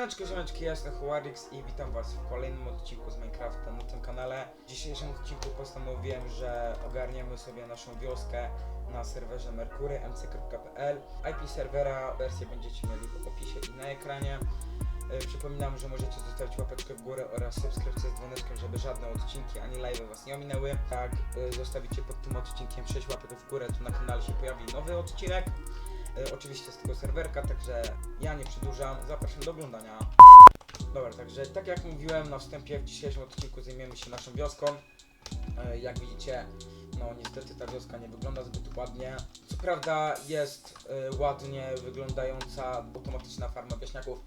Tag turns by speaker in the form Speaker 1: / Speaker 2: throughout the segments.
Speaker 1: Siemaneczko, ziomeczki, ja jestem Huarix i witam was w kolejnym odcinku z Minecrafta na tym kanale. W dzisiejszym odcinku postanowiłem, że ogarniemy sobie naszą wioskę na serwerze Merkury mc.pl. IP serwera, wersję będziecie mieli w opisie i na ekranie. E, Przypominam, że możecie zostawić łapeczkę w górę oraz subskrypcję z dzwoneczkiem, żeby żadne odcinki ani live was nie ominęły. Jak e, zostawicie pod tym odcinkiem 6 łapek w górę, to na kanale się pojawi nowy odcinek. E, oczywiście z tego serwerka, także ja nie przedłużam, zapraszam do oglądania. Dobra, także tak jak mówiłem na wstępie, w dzisiejszym odcinku zajmiemy się naszą wioską. E, jak widzicie, no niestety ta wioska nie wygląda zbyt ładnie. Co prawda jest e, ładnie wyglądająca automatyczna farma wieśniaków,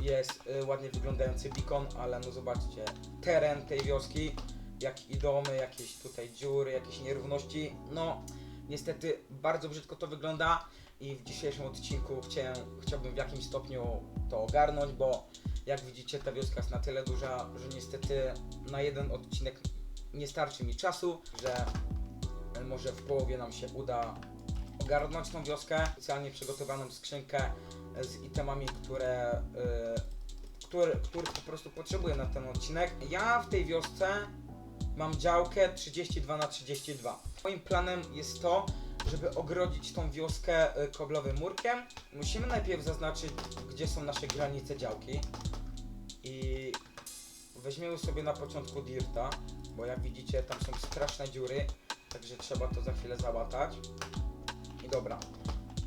Speaker 1: jest ładnie wyglądający beacon, ale no zobaczcie, teren tej wioski, jak i domy, jakieś tutaj dziury, jakieś nierówności, no niestety bardzo brzydko to wygląda i w dzisiejszym odcinku chciałem, chciałbym w jakimś stopniu to ogarnąć, bo jak widzicie ta wioska jest na tyle duża, że niestety na jeden odcinek nie starczy mi czasu, że może w połowie nam się uda ogarnąć tą wioskę. Specjalnie przygotowaną skrzynkę z itemami, które, y, które, po prostu potrzebuję na ten odcinek. Ja w tej wiosce mam działkę 32 na 32. Moim planem jest to, żeby ogrodzić tą wioskę y, koblowym murkiem, musimy najpierw zaznaczyć, gdzie są nasze granice działki. I weźmiemy sobie na początku dirta, bo jak widzicie tam są straszne dziury, także trzeba to za chwilę załatać. I dobra.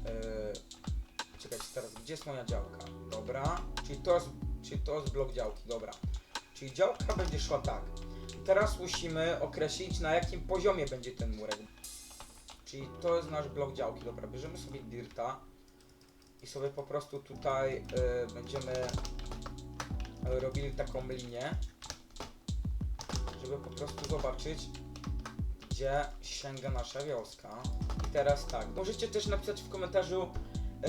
Speaker 1: Yy, czekajcie teraz, gdzie jest moja działka? Dobra, czyli to jest, czyli to jest blok działki, dobra. Czyli działka będzie szła tak. Teraz musimy określić na jakim poziomie będzie ten murek. Czyli to jest nasz blok działki. Dobra, bierzemy sobie dirta i sobie po prostu tutaj y, będziemy y, robili taką linię, żeby po prostu zobaczyć, gdzie sięga nasza wioska. I teraz tak, możecie też napisać w komentarzu,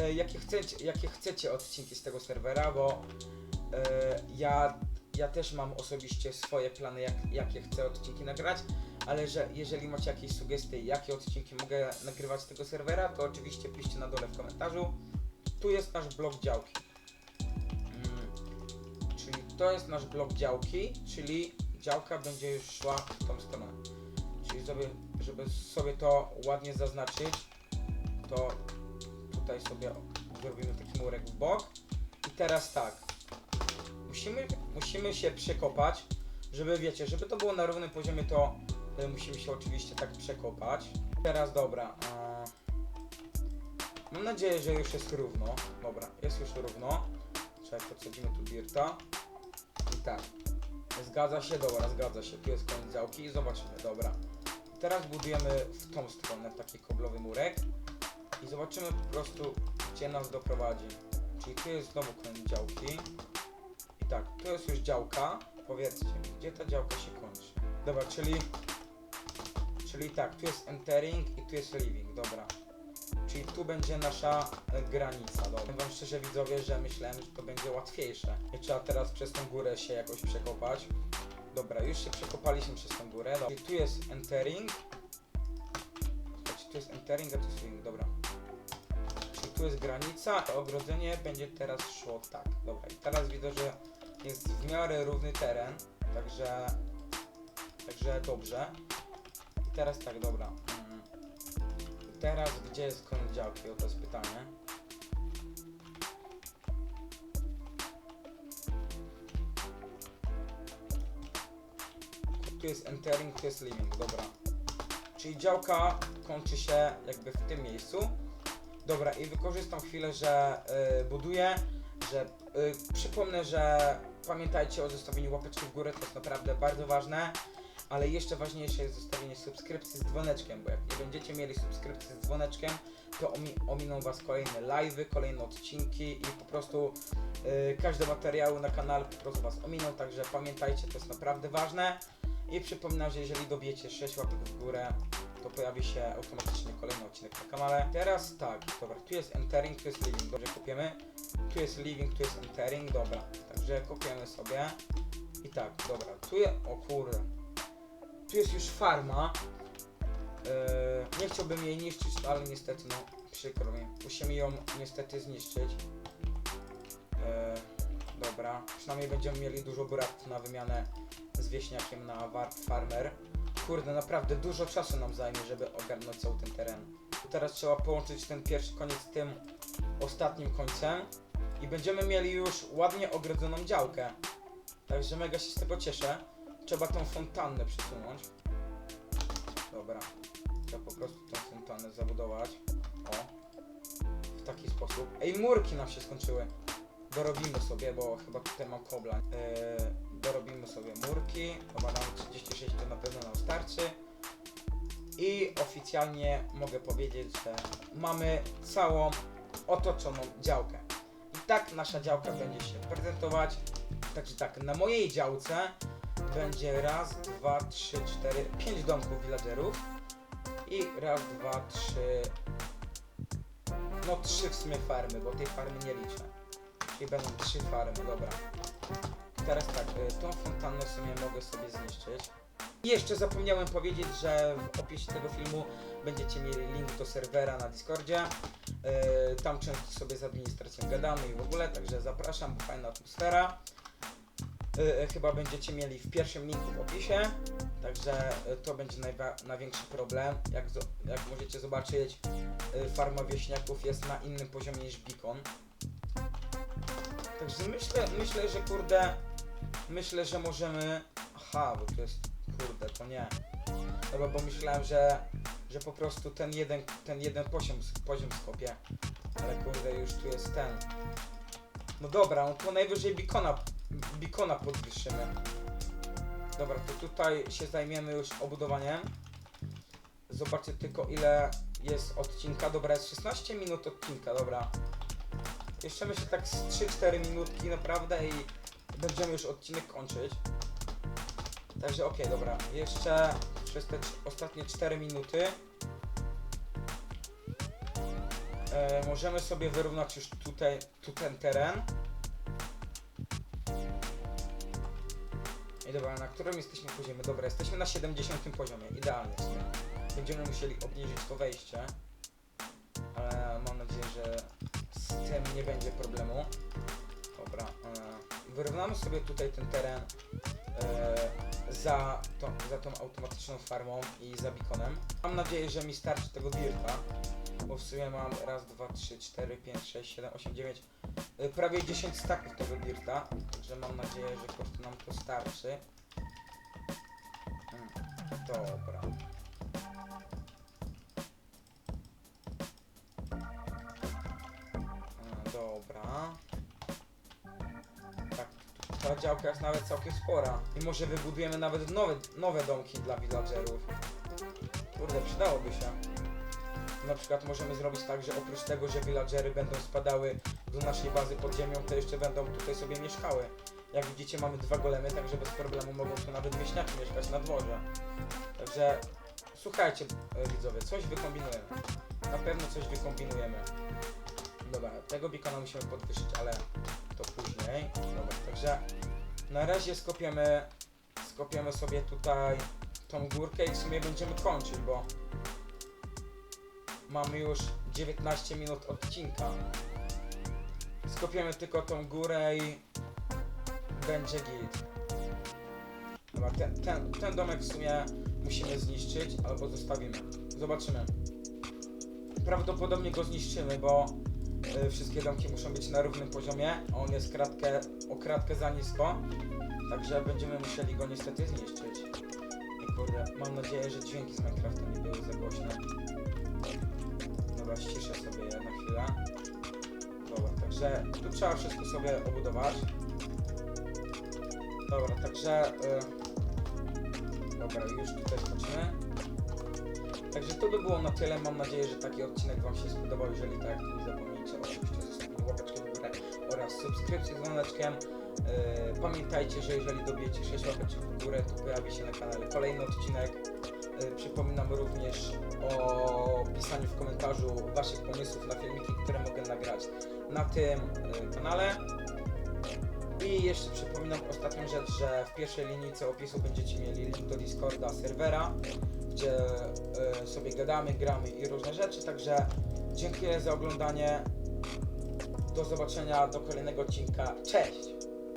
Speaker 1: y, jakie, chcecie, jakie chcecie odcinki z tego serwera, bo y, ja, ja też mam osobiście swoje plany, jak, jakie chcę odcinki nagrać ale że jeżeli macie jakieś sugestie, jakie odcinki mogę nagrywać z tego serwera, to oczywiście piszcie na dole w komentarzu. Tu jest nasz blok działki. Mm, czyli to jest nasz blok działki, czyli działka będzie już szła w tą stronę. Czyli sobie, żeby sobie to ładnie zaznaczyć, to tutaj sobie zrobimy taki murek w bok. I teraz tak, musimy, musimy się przekopać, żeby wiecie, żeby to było na równym poziomie, to y, musimy się oczywiście tak przekopać. Teraz dobra. Mam nadzieję, że już jest równo. Dobra, jest już równo. Czekaj, podsadzimy tu dirta. I tak. Zgadza się, dobra, zgadza się. Tu jest koniec działki i zobaczymy, dobra. Teraz budujemy w tą stronę taki koblowy murek. I zobaczymy po prostu, gdzie nas doprowadzi. Czyli tu jest znowu koniec działki. I tak, tu jest już działka. Powiedzcie mi, gdzie ta działka się kończy. Dobra, czyli... Czyli tak, tu jest entering i tu jest living, dobra. Czyli tu będzie nasza e, granica, dobra. Powiem szczerze widzowie, że myślałem, że to będzie łatwiejsze. Nie trzeba teraz przez tą górę się jakoś przekopać. Dobra, już się przekopaliśmy przez tą górę. Dobra. Czyli tu jest entering. Słuchajcie, tu jest entering, a tu jest living, dobra. Czyli tu jest granica, a ogrodzenie będzie teraz szło tak. Dobra, i teraz widzę, że jest w miarę równy teren, także, także dobrze. Teraz tak, dobra. Teraz gdzie jest koniec działki? O to jest pytanie. Tu jest entering, tu jest living, dobra. Czyli działka kończy się jakby w tym miejscu. Dobra, i wykorzystam chwilę, że y, buduję, że y, przypomnę, że pamiętajcie o zostawieniu łapeczki w górę, to jest naprawdę bardzo ważne, ale jeszcze ważniejsze jest zostawienie subskrypcji z dzwoneczkiem, bo jak nie będziecie mieli subskrypcji z dzwoneczkiem, to omi ominą was kolejne live'y, kolejne odcinki i po prostu y, każde materiały na kanale po prostu was ominą, także pamiętajcie, to jest naprawdę ważne. I przypominam, że jeżeli dobijecie 6 łapek w górę, to pojawi się automatycznie kolejny odcinek na kanale. Teraz tak, dobra, tu jest entering, tu jest living, dobrze kopiemy. Tu jest living, tu jest entering, dobra. Także kopiemy sobie. I tak, dobra, tu jest, o kurde. Tu jest już farma. Yy, nie chciałbym jej niszczyć, ale niestety, no, przykro mi. Musimy ją niestety zniszczyć. Yy, Dobra, przynajmniej będziemy mieli dużo brat na wymianę z wieśniakiem na Warp Farmer. Kurde, naprawdę dużo czasu nam zajmie, żeby ogarnąć cały ten teren. Teraz trzeba połączyć ten pierwszy koniec z tym ostatnim końcem i będziemy mieli już ładnie ogrodzoną działkę. Także mega się z tego cieszę. Trzeba tą fontannę przesunąć. Dobra. Trzeba po prostu tą fontannę zabudować. O. W taki sposób. Ej, murki nam się skończyły. Dorobimy sobie, bo chyba tutaj mam kobla. Eee, dorobimy sobie murki. Chyba nam 36 to na pewno nam starczy. I oficjalnie mogę powiedzieć, że mamy całą otoczoną działkę. I tak nasza działka będzie się prezentować. Także tak, na mojej działce będzie raz, dwa, trzy, cztery, pięć domków villagerów. I raz, dwa, trzy. No trzy w sumie farmy, bo tej farmy nie liczę. Czyli będą trzy farmy, dobra. Teraz tak, y, tą fontannę w sumie mogę sobie zniszczyć. I jeszcze zapomniałem powiedzieć, że w opisie tego filmu będziecie mieli link do serwera na Discordzie. Yy, tam często sobie z administracją gadamy i w ogóle, także zapraszam, fajna atmosfera. Yy, chyba będziecie mieli w pierwszym linku w opisie, także yy, to będzie największy problem. Jak, jak możecie zobaczyć, farma wieśniaków jest na innym poziomie niż Beacon. Także myślę, myślę, że kurde, myślę, że możemy... Aha, bo to jest, kurde, to nie. Dobra, bo myślałem, że, że po prostu ten jeden, ten jeden poziom, poziom skopię. Ale kurde, już tu jest ten. No dobra, no to najwyżej Bikona, Bikona podwyższymy. Dobra, to tutaj się zajmiemy już obudowaniem. Zobaczcie tylko ile jest odcinka. Dobra, jest 16 minut odcinka, dobra. Jeszcze myślę tak z 3-4 minutki naprawdę i będziemy już odcinek kończyć. Także okej, dobra. Jeszcze przez te ostatnie 4 minuty e, możemy sobie wyrównać już tutaj tu ten teren. I dobra, na którym jesteśmy poziomie? Dobra, jesteśmy na 70 poziomie, idealnie w. Będziemy musieli obniżyć to wejście. Ale mam nadzieję, że z tym nie będzie problemu. Dobra, e, wyrównamy sobie tutaj ten teren e, za, tą, za tą automatyczną farmą i za bikonem. Mam nadzieję, że mi starczy tego dirta, bo w sumie mam raz, dwa, trzy, cztery, pięć, sześć, siedem, osiem, dziewięć, prawie 10 staków tego dirta, także mam nadzieję, że po prostu nam to starczy. Mm, Dobra. E, Dobra. Tak, ta działka jest nawet całkiem spora. I może wybudujemy nawet nowe, nowe domki dla villagerów. Kurde, przydałoby się. Na przykład możemy zrobić tak, że oprócz tego, że villagery będą spadały do naszej bazy pod ziemią, to jeszcze będą tutaj sobie mieszkały. Jak widzicie mamy dwa golemy, także bez problemu mogą tu nawet wieśniaki mieszkać na dworze. Także słuchajcie e, widzowie, coś wykombinujemy. Na pewno coś wykombinujemy. Dobra, tego beacona musimy podwyższyć, ale to później. Dobra, także na razie skopiemy, skopiemy sobie tutaj tą górkę i w sumie będziemy kończyć, bo mamy już 19 minut odcinka. Skopiemy tylko tą górę i będzie git. Dobra, ten, ten, ten domek w sumie musimy zniszczyć albo zostawimy. Zobaczymy. Prawdopodobnie go zniszczymy, bo y, wszystkie domki muszą być na równym poziomie, a on jest kratkę, o kratkę za nisko. Także będziemy musieli go niestety zniszczyć. I kurde, mam nadzieję, że dźwięki z Minecrafta nie były za głośne. Dobra, ściszę sobie je na chwilę. Także tu trzeba wszystko sobie obudować. Dobra, także... Y, dobra, już tutaj skoczymy. Także to by było na tyle. Mam nadzieję, że taki odcinek Wam się spodobał. Jeżeli tak, to nie zapomnijcie oczywiście zostawić łapeczkę w górę oraz subskrypcję z dzwoneczkiem. Yy, pamiętajcie, że jeżeli dobijecie 6 łapeczek w górę, to pojawi się na kanale kolejny odcinek. Yy, przypominam również o pisaniu w komentarzu Waszych pomysłów na filmiki, które mogę nagrać na tym yy, kanale. I jeszcze przypominam ostatnią rzecz, że w pierwszej linijce opisu będziecie mieli link do Discorda serwera, gdzie y, sobie gadamy, gramy i różne rzeczy. Także dziękuję za oglądanie. Do zobaczenia do kolejnego odcinka. Cześć!